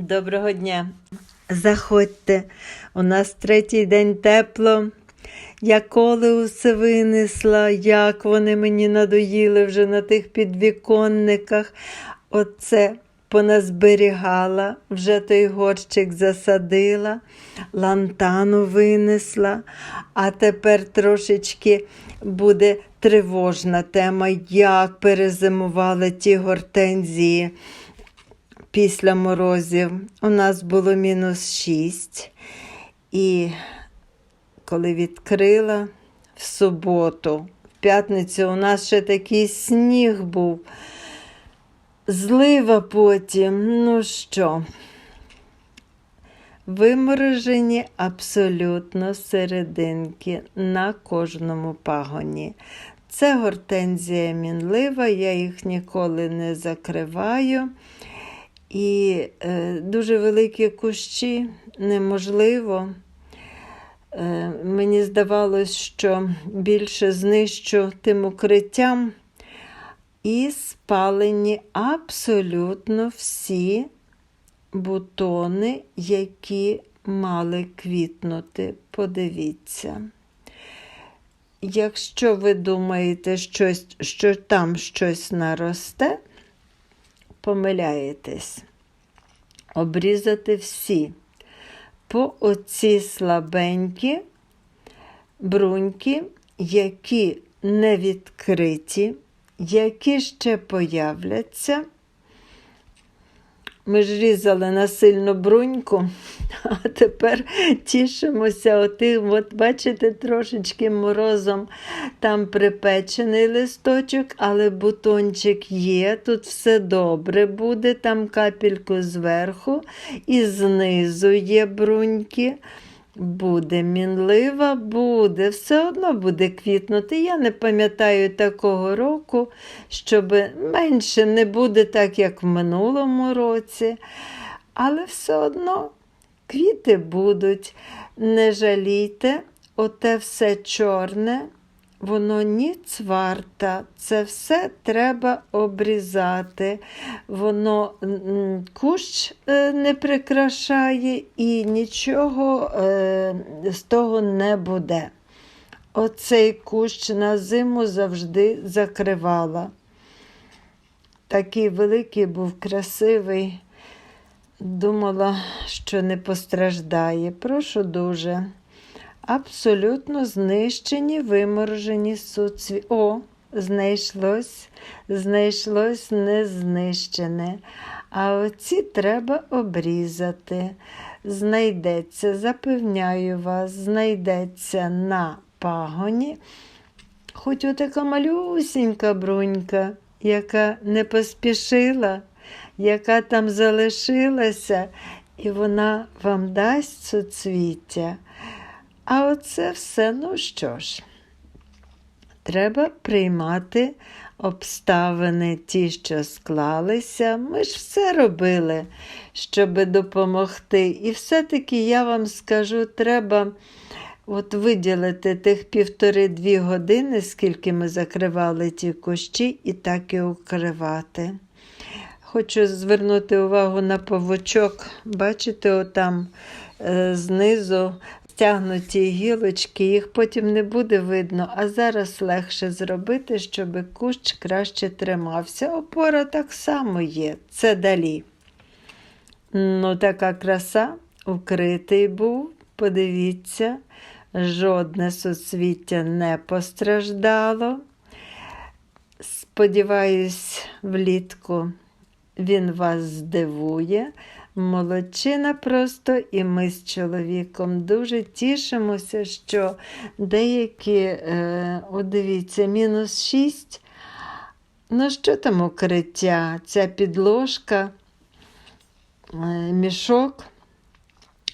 Доброго дня. Заходьте. У нас третій день тепло. Я колеуси винесла, як вони мені надоїли вже на тих підвіконниках. Оце поназберігала, вже той горщик засадила, лантану винесла, а тепер трошечки буде тривожна тема, як перезимували ті гортензії після морозів. У нас було мінус 6. І коли відкрила в суботу, в п'ятницю у нас ще такий сніг був. Злива потім, ну що, виморожені абсолютно серединки на кожному пагоні. Це гортензія мінлива, я їх ніколи не закриваю. І е, дуже великі кущі неможливо. Е, мені здавалось, що більше знищу тим укриттям. І спалені абсолютно всі бутони, які мали квітнути. Подивіться. Якщо ви думаєте, щось, що там щось наросте, помиляєтесь. Обрізати всі. По оці слабенькі бруньки, які не відкриті, які ще появляться. Ми ж різали на сильну бруньку, а тепер тішимося отим, от бачите, трошечки морозом там припечений листочок, але бутончик є, тут все добре буде, там капельку зверху і знизу є бруньки. Буде мінлива, буде, все одно буде квітнути. Я не пам'ятаю такого року, щоб менше не буде так, як в минулому році. Але все одно квіти будуть. Не жалійте, оте все чорне, воно ніц варта. Це все треба обрізати. Воно кущ е, не прикрашає і нічого е, з того не буде. Оцей кущ на зиму завжди закривала. Такий великий був красивий. Думала, що не постраждає. Прошу дуже. Абсолютно знищені, виморожені суцві. О, знайшлось, знайшлось незнищене. А оці треба обрізати. Знайдеться, запевняю вас, знайдеться на пагоні. Хоч отака малюсінька брунька, яка не поспішила, яка там залишилася, і вона вам дасть суцвіття. А оце все, ну що ж, треба приймати обставини, ті, що склалися. Ми ж все робили, щоб допомогти. І все-таки я вам скажу, треба от виділити тих півтори-дві години, скільки ми закривали ті кущі, і так і укривати. Хочу звернути увагу на павучок. Бачите, отам е, знизу стягнуті гілочки, їх потім не буде видно, а зараз легше зробити, щоб кущ краще тримався. Опора так само є, це далі. Ну, така краса, укритий був, подивіться, жодне суцвіття не постраждало. Сподіваюсь, влітку він вас здивує. Молодчина просто, і ми з чоловіком дуже тішимося, що деякі, е, о, дивіться, мінус 6. Ну, що там укриття? Ця підложка, е, мішок,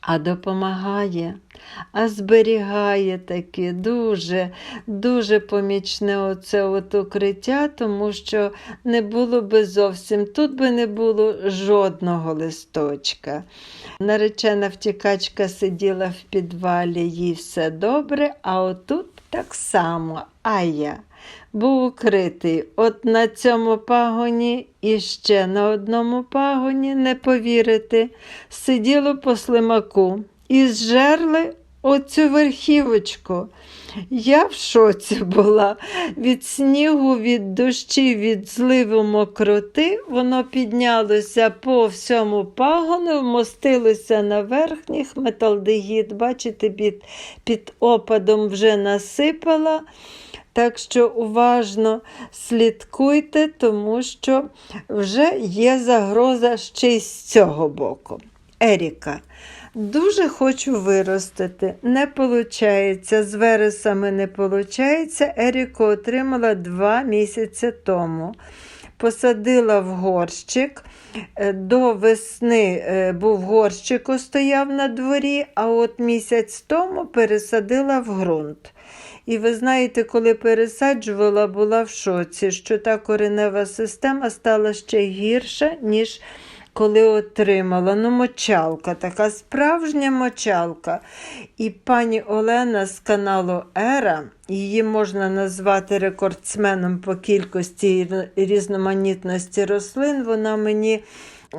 а допомагає, а зберігає таке дуже, дуже помічне оце от укриття, тому що не було би зовсім, тут би не було жодного листочка. Наречена втікачка сиділа в підвалі, їй все добре, а отут Так само. Ая був укритий от на цьому пагоні і ще на одному пагоні, не повірите, сиділо по слимаку і зжерли оцю верхівочку. Я в шоці була від снігу, від дощів, від зливу мокроти. Воно піднялося по всьому пагону, вмостилося на верхніх металдегід. Бачите, під, під опадом вже насипала. Так що уважно слідкуйте, тому що вже є загроза ще й з цього боку. Еріка. Дуже хочу виростити. Не виходить, з вересами не виходить. Еріку отримала два місяці тому. Посадила в горщик. Е, До весни е, був горщик, стояв на дворі, а от місяць тому пересадила в ґрунт. І ви знаєте, коли пересаджувала, була в шоці, що та коренева система стала ще гірша, ніж коли отримала. Ну, мочалка, така справжня мочалка. І пані Олена з каналу Ера, її можна назвати рекордсменом по кількості різноманітності рослин, вона мені.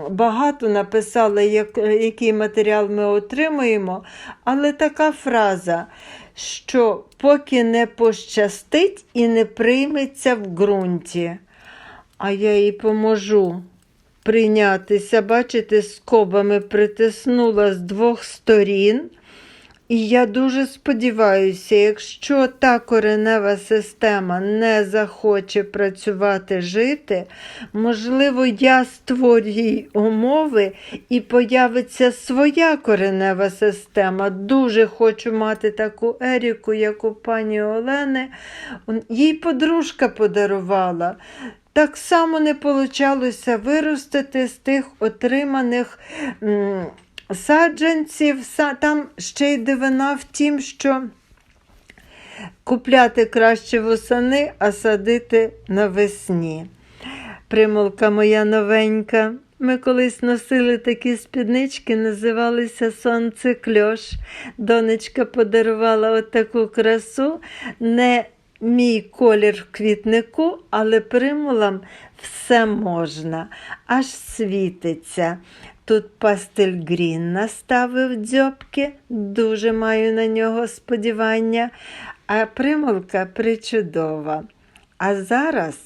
Багато написала, як, який матеріал ми отримуємо, але така фраза, що поки не пощастить і не прийметься в ґрунті, а я їй поможу прийнятися, бачите, скобами притиснула з двох сторін. І я дуже сподіваюся, якщо та коренева система не захоче працювати, жити, можливо, я створю їй умови і появиться своя коренева система. Дуже хочу мати таку Еріку, як у пані Олени. Їй подружка подарувала. Так само не вийшло виростити з тих отриманих саджанців. Там ще й дивина в тім, що купляти краще восени, а садити навесні. Примолка моя новенька. Ми колись носили такі спіднички, називалися Сонцекльош. Донечка подарувала отаку красу. Не мій колір в квітнику, але примулам все можна, аж світиться. Тут пастель Грін наставив дзьобки, дуже маю на нього сподівання, а примулка причудова. А зараз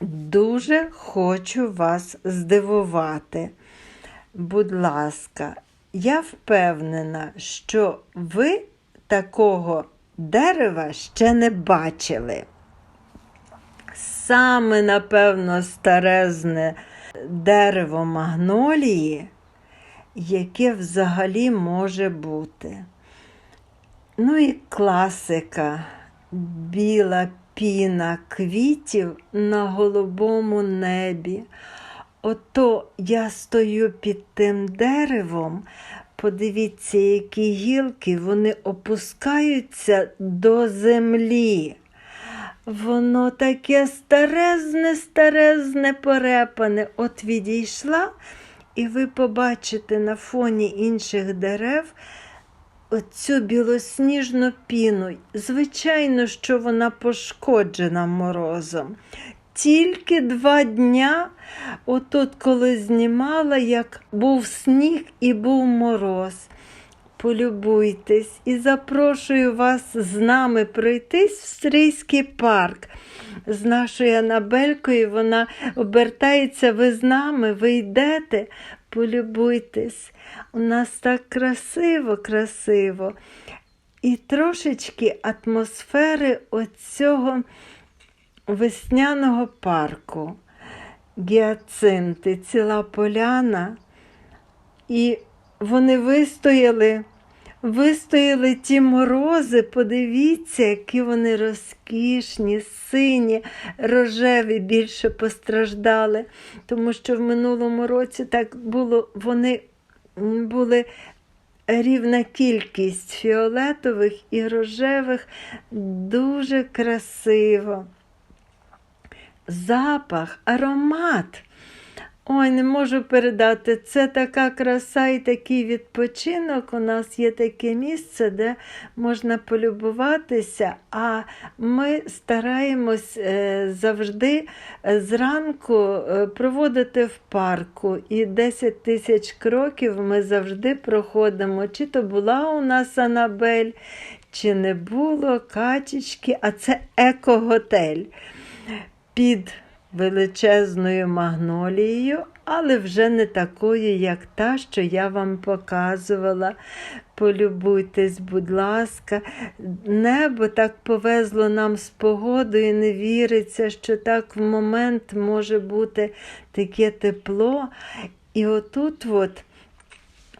дуже хочу вас здивувати. Будь ласка, я впевнена, що ви такого дерева ще не бачили. Саме, напевно, старезне дерево магнолії, яке взагалі може бути. Ну і класика, біла піна квітів на голубому небі. Ото я стою під тим деревом, подивіться, які гілки вони опускаються до землі. Воно таке старезне, старезне порепане. От відійшла, і ви побачите на фоні інших дерев оцю білосніжну піну. Звичайно, що вона пошкоджена морозом. Тільки два дня, отут, коли знімала, як був сніг і був мороз. Полюбуйтесь і запрошую вас з нами пройтись в Стрийський парк. З нашою Анабелькою вона обертається, ви з нами, ви йдете, полюбуйтесь. У нас так красиво, красиво. І трошечки атмосфери оцього весняного парку. Гіацинти, ціла поляна. І вони вистояли, вистояли ті морози, подивіться, які вони розкішні, сині, рожеві більше постраждали, тому що в минулому році так було, вони були рівна кількість фіолетових і рожевих, дуже красиво. Запах, аромат. Ой, не можу передати. Це така краса і такий відпочинок. У нас є таке місце, де можна полюбуватися, а ми стараємось е, завжди е, зранку е, проводити в парку. І 10 тисяч кроків ми завжди проходимо. Чи то була у нас Анабель, чи не було качечки, а це еко-готель під величезною магнолією, але вже не такою, як та, що я вам показувала. Полюбуйтесь, будь ласка, небо так повезло нам з погодою, не віриться, що так в момент може бути таке тепло. І отут от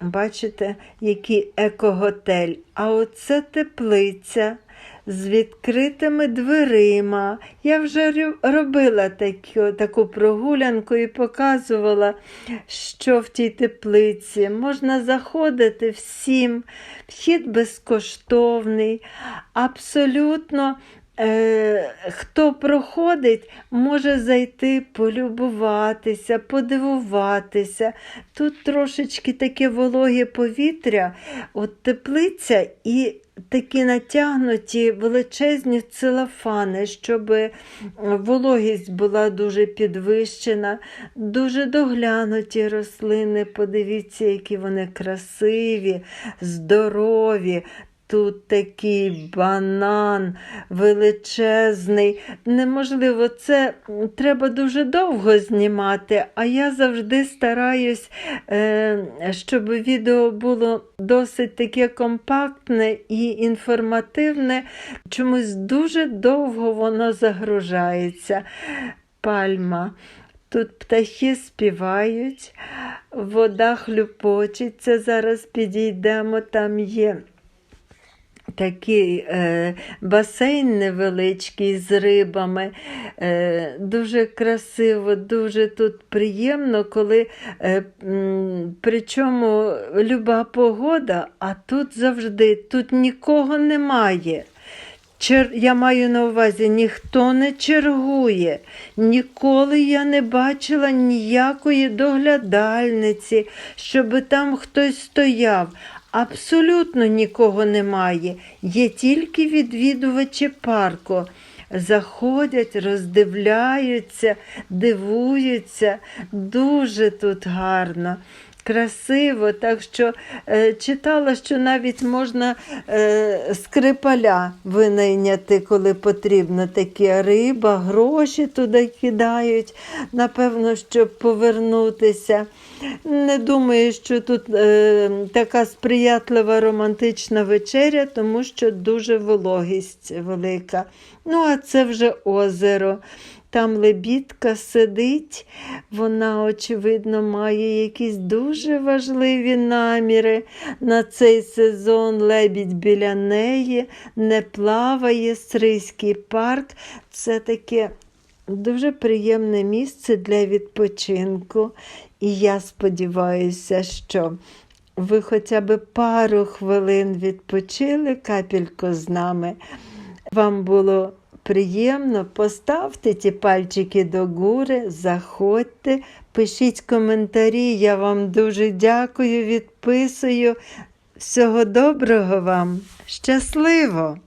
Бачите, який екоготель. А оце теплиця з відкритими дверима. Я вже робила таку, таку прогулянку і показувала, що в тій теплиці. Можна заходити всім. Вхід безкоштовний, абсолютно. Е, хто проходить, може зайти полюбуватися, подивуватися. Тут трошечки таке вологе повітря, от теплиця і такі натягнуті величезні целофани, щоб вологість була дуже підвищена, дуже доглянуті рослини. Подивіться, які вони красиві, здорові. Тут такий банан величезний. Неможливо, це треба дуже довго знімати, а я завжди стараюсь, е, щоб відео було досить таке компактне і інформативне. Чомусь дуже довго воно загружається. Пальма. Тут птахи співають, вода хлюпочеться. Зараз підійдемо, там є такий е, басейн невеличкий з рибами. Е, дуже красиво, дуже тут приємно, коли е, причому люба погода, а тут завжди, тут нікого немає. Чер... Я маю на увазі, ніхто не чергує. Ніколи я не бачила ніякої доглядальниці, щоб там хтось стояв. Абсолютно нікого немає. Є тільки відвідувачі парку. Заходять, роздивляються, дивуються. Дуже тут гарно. Красиво, так що е, читала, що навіть можна е, скрипаля винайняти, коли потрібно. Такі риба, гроші туди кидають, напевно, щоб повернутися. Не думаю, що тут е, така сприятлива романтична вечеря, тому що дуже вологість велика. Ну, а це вже озеро. Там лебідка сидить, вона, очевидно, має якісь дуже важливі наміри. На цей сезон лебідь біля неї не плаває, Стрийський парк. Це таке дуже приємне місце для відпочинку. І я сподіваюся, що ви хоча б пару хвилин відпочили капельку з нами. Вам було приємно, поставте ті пальчики до гури, заходьте, пишіть коментарі. Я вам дуже дякую, відписую. Всього доброго вам. Щасливо!